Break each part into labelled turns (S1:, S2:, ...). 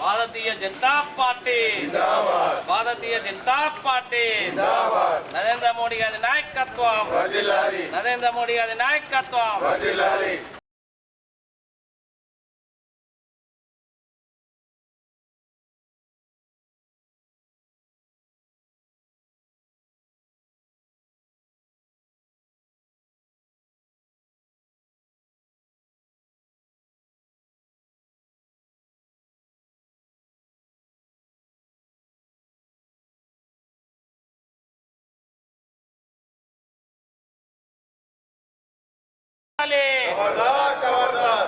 S1: భారతీయ Janata party Bharatiya Janata party Narendra Modi గారి నాయకత్వం నరేంద్ర మోడీ గారి నాయకత్వం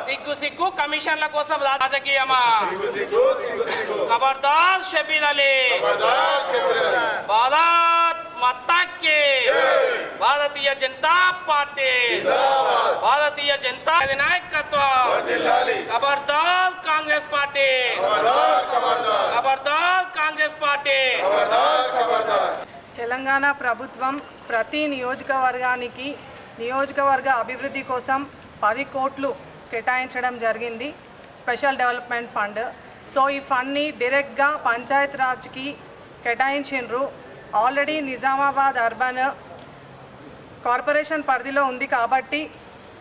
S1: సిగ్గు సిగ్గు కమిషన్ల కోసం రాజకీయమా? ఖబర్దార్ షబీర్ అలీ. భారత్ మత్తాకి భారతీయ జనతా పార్టీ. భారతీయ జనతా నాయకత్వం. ఖబర్దార్ కాంగ్రెస్ పార్టీ. ఖబర్దార్ కాంగ్రెస్ పార్టీ.
S2: తెలంగాణ ప్రభుత్వం ప్రతి నియోజకవర్గానికి నియోజకవర్గ అభివృద్ధి కోసం పది కోట్లు కేటాయించడం జరిగింది స్పెషల్ డెవలప్మెంట్ ఫండ్. సో ఈ ఫండ్ని డైరెక్ట్గా పంచాయత్ రాజ్కి కేటాయించిండ్రు ఆల్రెడీ నిజామాబాద్ అర్బన్ కార్పొరేషన్ పరిధిలో ఉంది కాబట్టి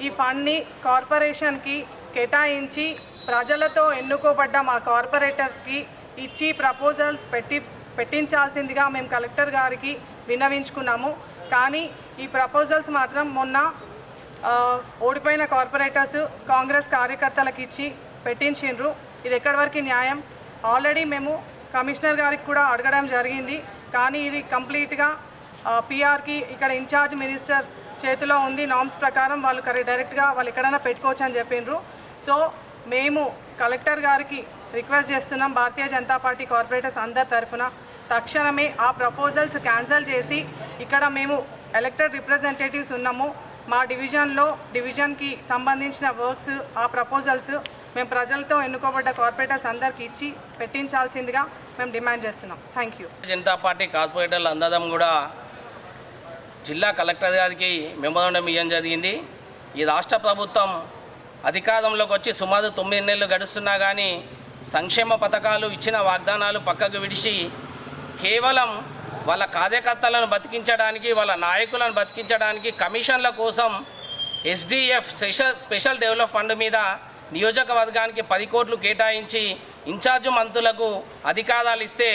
S2: ఈ ఫండ్ని కార్పొరేషన్కి కేటాయించి ప్రజలతో ఎన్నుకోబడ్డ మా కార్పొరేటర్స్కి ఇచ్చి ప్రపోజల్స్ పెట్టి పెట్టించాల్సిందిగా మేము కలెక్టర్ గారికి విన్నవించుకున్నాము. కానీ ఈ ప్రపోజల్స్ మాత్రం మొన్న ఓడిపోయిన కార్పొరేటర్స్ కాంగ్రెస్ కార్యకర్తలకు ఇచ్చి పెట్టించిండ్రు. ఇది ఎక్కడి వరకు న్యాయం? ఆల్రెడీ మేము కమిషనర్ గారికి కూడా అడగడం జరిగింది. కానీ ఇది కంప్లీట్గా పిఆర్కి ఇక్కడ ఇన్ఛార్జ్ మినిస్టర్ చేతిలో ఉంది. నామ్స్ ప్రకారం వాళ్ళు డైరెక్ట్గా వాళ్ళు ఎక్కడైనా పెట్టుకోవచ్చు అని చెప్పిండ్రు సో మేము కలెక్టర్ గారికి రిక్వెస్ట్ చేస్తున్నాం. భారతీయ జనతా పార్టీ కార్పొరేటర్స్ అందరి తరఫున. తక్షణమే ఆ ప్రపోజల్స్ క్యాన్సిల్ చేసి ఇక్కడ మేము ఎలక్టెడ్ రిప్రజెంటేటివ్స్ ఉన్నాము. మా డివిజన్లో డివిజన్కి సంబంధించిన వర్క్స్ ఆ ప్రపోజల్స్ మేము ప్రజలతో ఎన్నుకోబడ్డ కార్పొరేటర్స్ అందరికి ఇచ్చి పెట్టించాల్సిందిగా మేము డిమాండ్ చేస్తున్నాం. థ్యాంక్ యూ
S1: జనతా పార్టీ కార్పొరేటర్లు అందరం కూడా జిల్లా కలెక్టర్ గారికి మెమోరాండం ఇవ్వడం జరిగింది. ఈ రాష్ట్ర ప్రభుత్వం అధికారంలోకి వచ్చి సుమారు తొమ్మిది నెలలు గడుస్తున్నా కానీ సంక్షేమ పథకాలు ఇచ్చిన వాగ్దానాలు పక్కకు విడిచి కేవలం వాళ్ళ కార్యకర్తలను బతికించడానికి వాళ్ళ నాయకులను బతికించడానికి కమిషన్ల కోసం SDF special special develop fund మీద నియోజకవర్గానికి పది కోట్లు కేటాయించి ఇన్ఛార్జ్ మంత్రులకు అధికారాలు ఇస్తే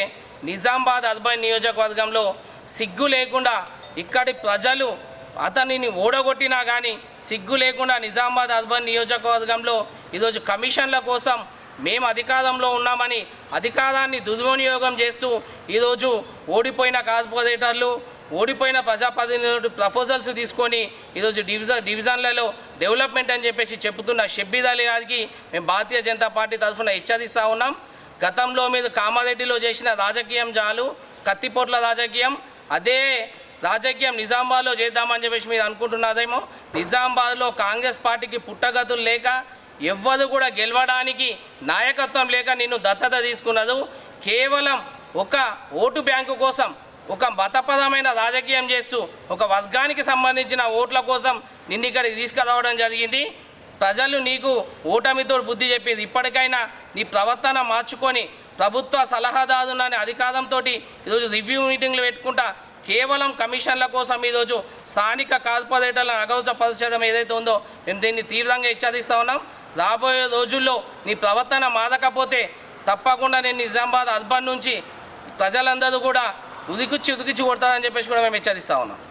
S1: నిజామాబాద్ అర్బన్ నియోజకవర్గంలో సిగ్గు లేకుండా ఇక్కడి ప్రజలు అతనిని ఓడగొట్టినా కానీ సిగ్గు లేకుండా నిజామాబాద్ అర్బన్ నియోజకవర్గంలో ఈరోజు కమిషన్ల కోసం మేము అధికారంలో ఉన్నామని అధికారాన్ని దుర్వినియోగం చేస్తూ ఈరోజు ఓడిపోయిన కార్పొరేటర్లు ఓడిపోయిన ప్రజాప్రతినిధులు ప్రపోజల్స్ తీసుకొని ఈరోజు డివిజన్ డివిజన్లలో డెవలప్మెంట్ అని చెప్పేసి చెబుతున్న షబ్బీద్ అలీ గారికి మేము భారతీయ జనతా పార్టీ తరఫున హెచ్చరిస్తూ ఉన్నాం. గతంలో మీరు కామారెడ్డిలో చేసిన రాజకీయం చాలు కత్తిపోట్ల రాజకీయం అదే రాజకీయం నిజామాబాద్లో చేద్దామని చెప్పేసి మీరు అనుకుంటున్నారేమో. నిజామాబాద్లో కాంగ్రెస్ పార్టీకి పుట్టగతులు లేక ఎవ్వరు కూడా గెలవడానికి నాయకత్వం లేక నిన్ను దత్తత తీసుకున్నదు. కేవలం ఒక ఓటు బ్యాంకు కోసం ఒక మతపరమైన రాజకీయం చేస్తూ ఒక వర్గానికి సంబంధించిన ఓట్ల కోసం నిన్ను ఇక్కడికి తీసుకురావడం జరిగింది. ప్రజలు నీకు ఓటమితో బుద్ధి చెప్పింది. ఇప్పటికైనా నీ ప్రవర్తన మార్చుకొని ప్రభుత్వ సలహాదారునని అధికారంతో ఈరోజు రివ్యూ మీటింగ్లు పెట్టుకుంటా కేవలం కమిషన్ల కోసం ఈరోజు స్థానిక కార్పొరేటర్లను అగౌరవపరచడం ఏదైతే ఉందో మేము దీన్ని తీవ్రంగా హెచ్చరిస్తూ ఉన్నాం. రాబోయే రోజుల్లో నీ ప్రవర్తన మారకపోతే తప్పకుండా నేను నిజామాబాద్ అర్బన్ నుంచి ప్రజలందరూ కూడా ఉదికిచ్చి ఉదికిచ్చి కొడతారని చెప్పేసి కూడా మేము హెచ్చరిస్తా ఉన్నాం.